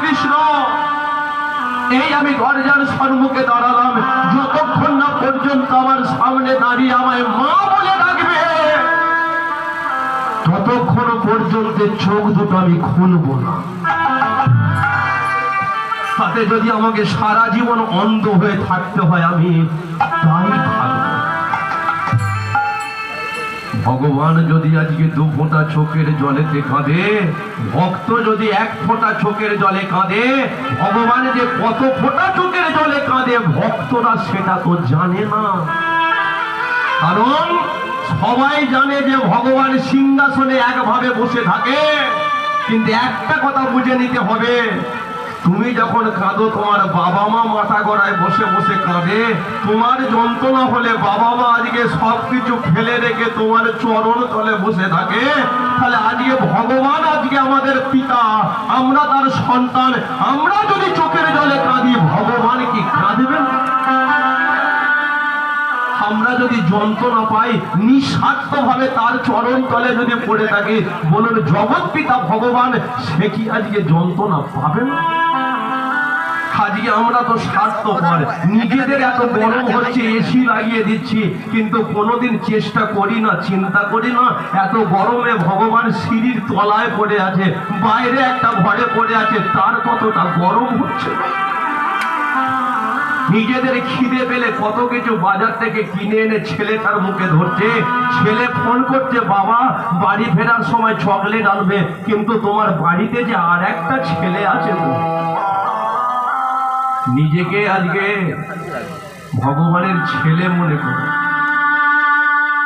কৃষ্ণ, এই আমি সম্মুখে দাঁড়ালাম। যতক্ষণ না পর্যন্ত আমার সামনে দাঁড়িয়ে আমায় মা বলে ডাকবে, ততক্ষণ পর্যন্ত চোখ দুটো আমি খুলবো না। তাতে যদি আমাকে সারা জীবন অন্ধ হয়ে থাকতে হয়, আমি তাই থাকব ভগবান যদি আজকে দু ফোঁটা চোখের জলেতে কাঁদে, ভক্ত যদি এক ফোঁটা চোখের জলে কাঁদে, ভগবান যে কত ফোঁটা চোখের জলে কাঁদে, ভক্তরা সেটা তো জানে না। কারণ সবাই জানে যে ভগবান সিংহাসনে একভাবে বসে থাকে, কিন্তু একটা কথা বুঝে নিতে হবে তুমি যখন কাঁদো, তোমার বাবা মা মাথা গড়ায় বসে বসে কাঁদে। তোমার যন্ত্রণা হলে বাবা মা আজকে সব কিছু ফেলে রেখে তোমার চরণ তলে বসে থাকে। তাহলে আজকে ভগবান আজকে আমাদের পিতা, আমরা তার সন্তান, আমরা যদি চোখের জলে কাঁদি, ভগবান কি কাঁদবেন আমরা যদি যন্ত্রণা পাই নিঃস্বার্থ ভাবে তার চরণ তলে যদি পড়ে থাকি, বলুন, জগৎ পিতা ভগবান, সে কি আজকে যন্ত্রণা পাবেন আজকে আমরা তো স্বার্থপর। নিজেদের এত গরম হচ্ছে এসি লাগিয়ে দিচ্ছি, কিন্তু কোনোদিন চেষ্টা করি না, চিন্তা করি না, এত গরমে ভগবান সিঁড়ির তলায় পড়ে আছে, বাইরে একটা ঘরে পড়ে আছে, তার কতটা গরম হচ্ছে? নিজেদের খিদে পেলে কত কিছু বাজার থেকে কিনে এনে ছেলে তার মুখে ধরছে। ছেলে ফোন করছে, বাবা, বাড়ি ফেরার সময় চকলেট আনবে, কিন্তু তোমার বাড়িতে যে আর একটা ছেলে আছে। নিজেকে আজকে ভগবানের ছেলে মনে করো।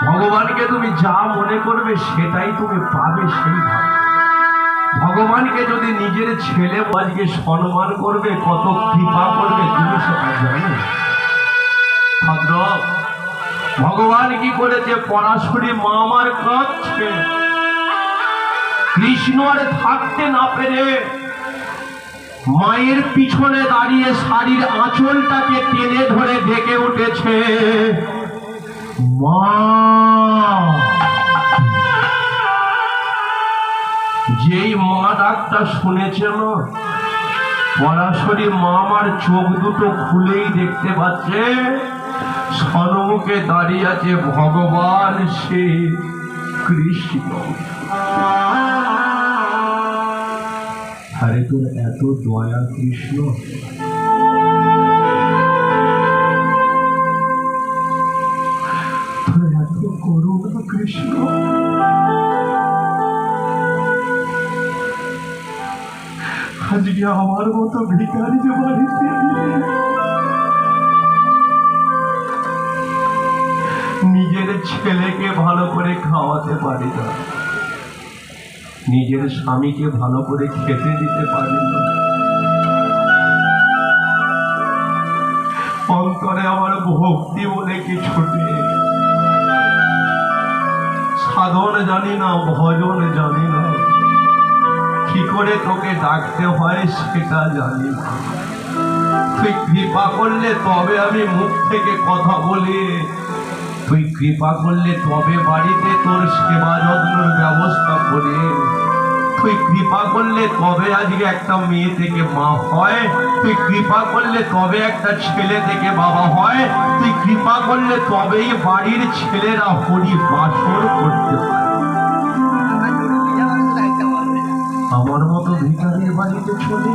ভগবানকে তুমি যা মনে করবে সেটাই তুমি পাবে সেইভাবে। ভগবানকে যদি নিজের ছেলে আজকে সম্মান করবে, কত কৃপা করবে, তুমি সেটা জানো। ভদ্র, ভগবান কি করেছে? পরাশরী মা আমার কাঁদছে। কৃষ্ণ আর থাকতে না পেরে মায়ের পিছনে দাঁড়িয়ে শাড়ির আঁচলটাকে টেনে ধরে ডেকে উঠেছে। যেই মা ডাকটা শুনেছে না সরাসরি মা আমার চোখ দুটো খুলেই দেখতে পাচ্ছে সন্মুখে দাঁড়িয়ে আছে ভগবান সে কৃষ্ণ আরে তোর এত দয়া, কৃষ্ণ। আজকে আমার মতো ভিকারি যে বাড়িতে নিজের ছেলেকে ভালো করে খাওয়াতে পারি না। নিজের স্বামীকে ভালো করে খেতে দিতে পারি না। অন্তরে আমার ভক্তি বলে কিছু সাধন জানি না, ভজন জানি না। কি করে তোকে ডাকতে হয় সেটা জানি না। তুই কৃপা করলে তবে আমি মুখ থেকে কথা বলি। তুই কৃপা করলে তবে বাড়িতে তোর সেবা যত্নের ব্যবস্থা করে। তুই কৃপা করলে তবে আজকে একটা মেয়ে থেকে মা হয়। তুই কৃপা করলে তবে একটা ছেলে থেকে বাবা হয়। তুই কৃপা করলে তবেই বাড়ির ছেলেরা হরি বাসর করতে আমার মতো ভিকারির বাড়িতে চলে।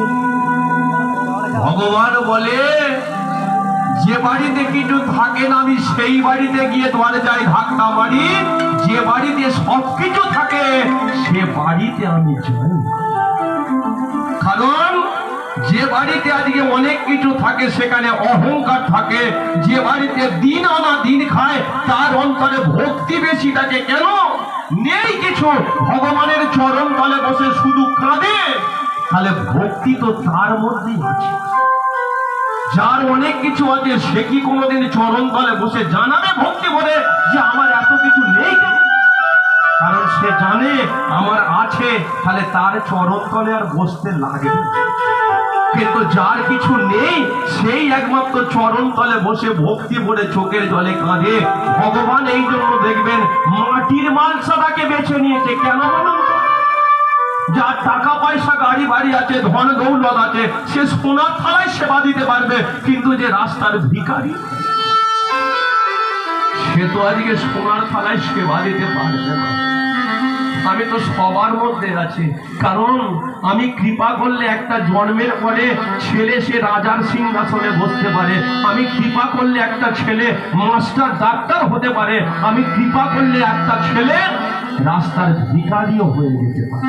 ভগবান বলে যে বাড়িতে কিছু থাকে না আমি সেই বাড়িতে গিয়ে দরজায় ধাক্কা মারি। যে বাড়িতে সব কিছু থাকে, সে বাড়িতে আমি যাই কারণ, যে বাড়িতে আজকে অনেক কিছু থাকে, সেখানে অহংকার থাকে। যে বাড়িতে দিন আনা দিন খায়, তার অন্তরে ভক্তি বেশি থাকে। কেন? নেই কিছু। ভগবানের চরণ তলে বসে শুধু কাঁদে। তাহলে ভক্তি তো তার মধ্যেই আছে। যার অনেক কিছু আছে, সে কি কোনোদিন চরণ তলে বসে জানাবে ভক্তি ভরে যে আমার এত কিছু নেই কারণ সে জানে আমার আছে, তাহলে তার চরণ তলে আর বসতে লাগে কিন্তু যার কিছু নেই, সেই একমাত্র চরণ তলে বসে ভক্তি ভরে চোখের জলে কাঁদে। ভগবান এই জন্য দেখবেন, মাটির মালসাটাকে বেছে নিয়েছে। কেন বলুন? যার টাকা পয়সা গাড়ি বাড়ি আছে, ধন দৌলত আছে, সে সোনার থালায় সেবা দিতে পারবে, কিন্তু যে রাস্তার ভিখারি, সে তো আজকে সোনার থালায় সেবা দিতে পারবে না। আমি তো সবার মধ্যে আছি, কারণ আমি কৃপা করলে একটা জন্মের পরে ছেলে সে রাজার সিংহাসনে বসতে পারে। আমি কৃপা করলে একটা ছেলে মাস্টার ডাক্তার হতে পারে। আমি কৃপা করলে একটা ছেলে রাস্তার ভিকারিও হয়ে যেতে পারে।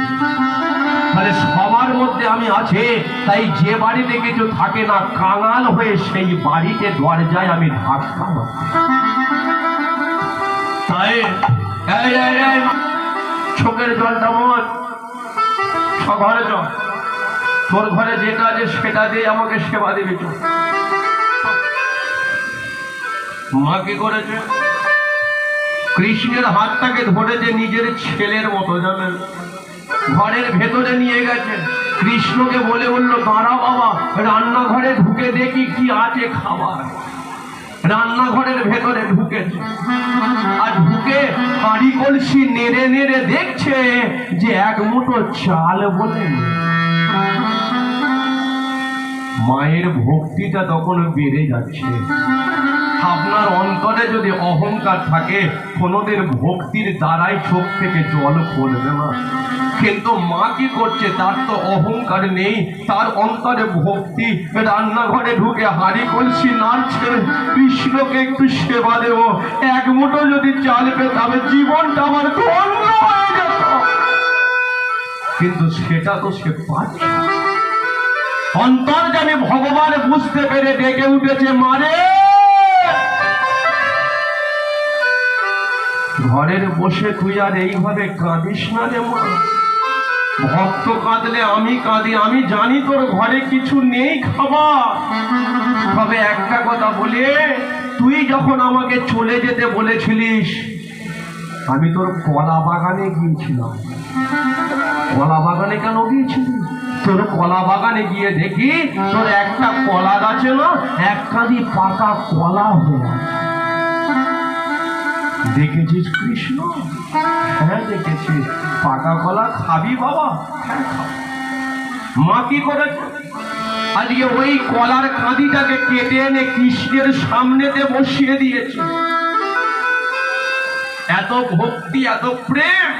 তাহলে সবার মধ্যে আমি আছে, তাই যে বাড়িতে কিছু থাকে না, কাঙাল হয়ে সেই বাড়িতে দরজায় আমি ধাক্কা তাই চোখের জলটা মন ঘরে চল। তোর ঘরে যেটা আছে, সেটা দিয়ে আমাকে সেবা দিবি চল। মা কি করেছে? কৃষ্ণের হাতটাকে ধরেছে নিজের ছেলের মতো, জানেন? ঘরের ভেতরে নিয়ে গেছে। কৃষ্ণকে বলে বলল, দাঁড়া বাবা, রান্নাঘরে ঢুকে দেখি কি আছে খাবার। রান্নাঘরের ভেতরে ঢুকেছে। আর ঢুকে হাঁড়ি কলসি নেড়ে নেড়ে দেখছে যে এক মুঠো চাল বলে মায়ের ভক্তিটা তখন বেড়ে যাচ্ছে। আপনার অন্তরে যদি অহংকার থাকে, কোনোদিন ভক্তির দ্বারাই চোখ থেকে জল পড়বে না। কিন্তু মা কি করছে? তার তো অহংকার নেই। তার অন্তরে ভক্তি। রান্নাঘরে ঢুকে হাড়ি কলসি নাড়ছে। কৃষ্ণকে একটু সেবা দেব। এক মুঠো যদি চাল পেতাম, জীবনটা আমার ধন্য হয়ে যেত। কিন্তু সেটা তো সে পাচ্ছে না। অন্তর্জামী ভগবান বুঝতে পেরে ডেকে উঠেছে মারে ঘরের বসে তুই আর এইভাবে কাঁদিস না রে মা। ভক্ত কাঁদলে আমি কাঁদি, আমি জানি তোর ঘরে কিছু নেই খাবার। তবে একটা কথা বলে, তুই যখন আমাকে চলে যেতে বলেছিলিস, আমি তোর কলা বাগানে গিয়েছিলাম। কলা বাগানে কেন গিয়েছিলি? তোর কলা বাগানে গিয়ে দেখি তোর একটা কলা গাছে না এক কাঁদি পাকা কলা হয়ে আছে। দেখেছিস কৃষ্ণ? হ্যাঁ দেখেছি। পাকা কলা খাবি বাবা? হ্যাঁ মা কি করেছে? আজকে ওই কলার কাঁদিটাকে কেটে এনে কৃষ্ণের সামনেতে বসিয়ে দিয়েছে। এত ভক্তি, এত প্রেম!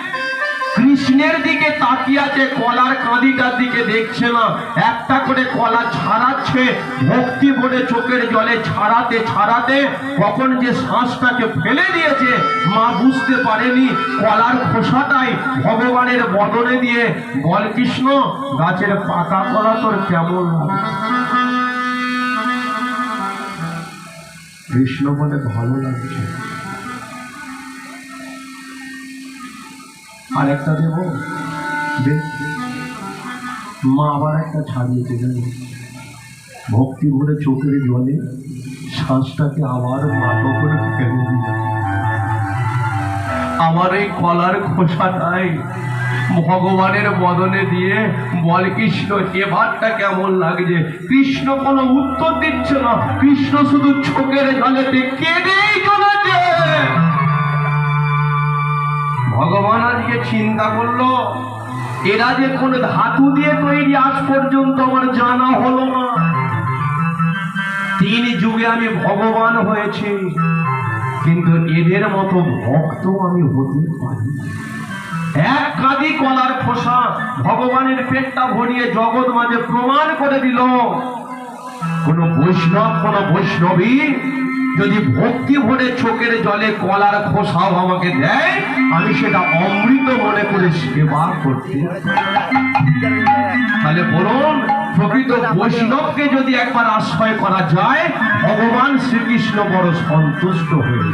কৃষ্ণের দিকে তাকিয়ে আছে কলার কাঁদিটার দিকে দেখছে না। একটা করে কলা ছাড়াচ্ছে ভক্তি ভরে চোখের জলে ছাড়াতে ছাড়াতে কখন যে শ্বাসটাকে ফেলে দিয়েছে, মা বুঝতে পারেনি কলার খোসাটাই ভগবানের বদলে দিয়ে, বল কৃষ্ণ, গাছের পাকা কলা তোর কেমন কৃষ্ণ বলে ভালো লাগছে। আর একটা দেবো মা আবার একটা ছাড়িয়েছে জানি ভক্তি ভরে চোখের জলে শ্বাসটাকে আবার মাটো করে ফেলে দিল। আমার এই কলার খোসাটাই ভগবানের বদনে দিয়ে বল কৃষ্ণ এবারটা কেমন লাগছে? কৃষ্ণ কোনো উত্তর দিচ্ছে না। কৃষ্ণ শুধু চোখের জলেতে কেঁদেই চলেছে। ভগবান আজকে চিন্তা করল, এরা যে কোন ধাতু দিয়ে তৈরি আজ পর্যন্ত আমার জানা হলো না। তিন যুগে আমি ভগবান হয়েছি, কিন্তু এদের মতো ভক্ত আমি হতে পারি এক কাঁদি কলার খোসা ভগবানের পেটটা ভরিয়ে জগৎ মাঝে প্রমাণ করে দিল। কোন বৈষ্ণব, কোন বৈষ্ণবী যদি ভক্তি ভরে চোখের জলে কলার খোসাও আমাকে দেয় আমি সেটা অমৃত মনে করে সেবা করতে তাহলে বলুন, প্রকৃত বৈষ্ণবকে যদি একবার আশ্রয় করা যায়, ভগবান শ্রীকৃষ্ণ বড় সন্তুষ্ট হয়ে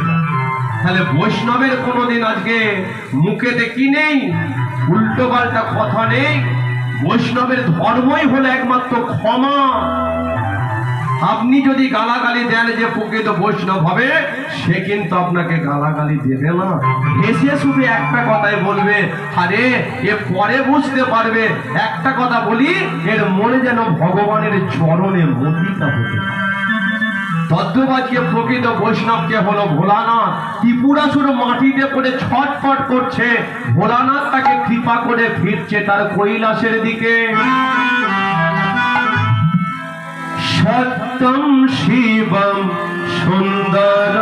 তাহলে বৈষ্ণবের কোনোদিন আজকে মুখেতে কি নেই? উল্টো পাল্টা কথা নেই। বৈষ্ণবের ধর্মই হলো একমাত্র ক্ষমা। আপনি যদি গালাগালি দেন যে প্রকৃত বৈষ্ণব হবে, সে কিন্তু আপনাকে গালাগালি দেবে না। এসে শুধু একটা কথাই বলবে, আরে, এ পরে বুঝতে পারবে। একটা কথা বলি, এর মনে যেন ভগবানের চরণে মতিতা হতে পারে। তদ্রবাজকে প্রকৃত বৈষ্ণবকে হলো ভোলানাথ, ত্রিপুরাসুর মাটিতে পড়ে ছটফট করছে। ভোলানাথ তাকে কৃপা করে ফিরছে তার কৈলাসের দিকে। সত্যম শিবম সুন্দর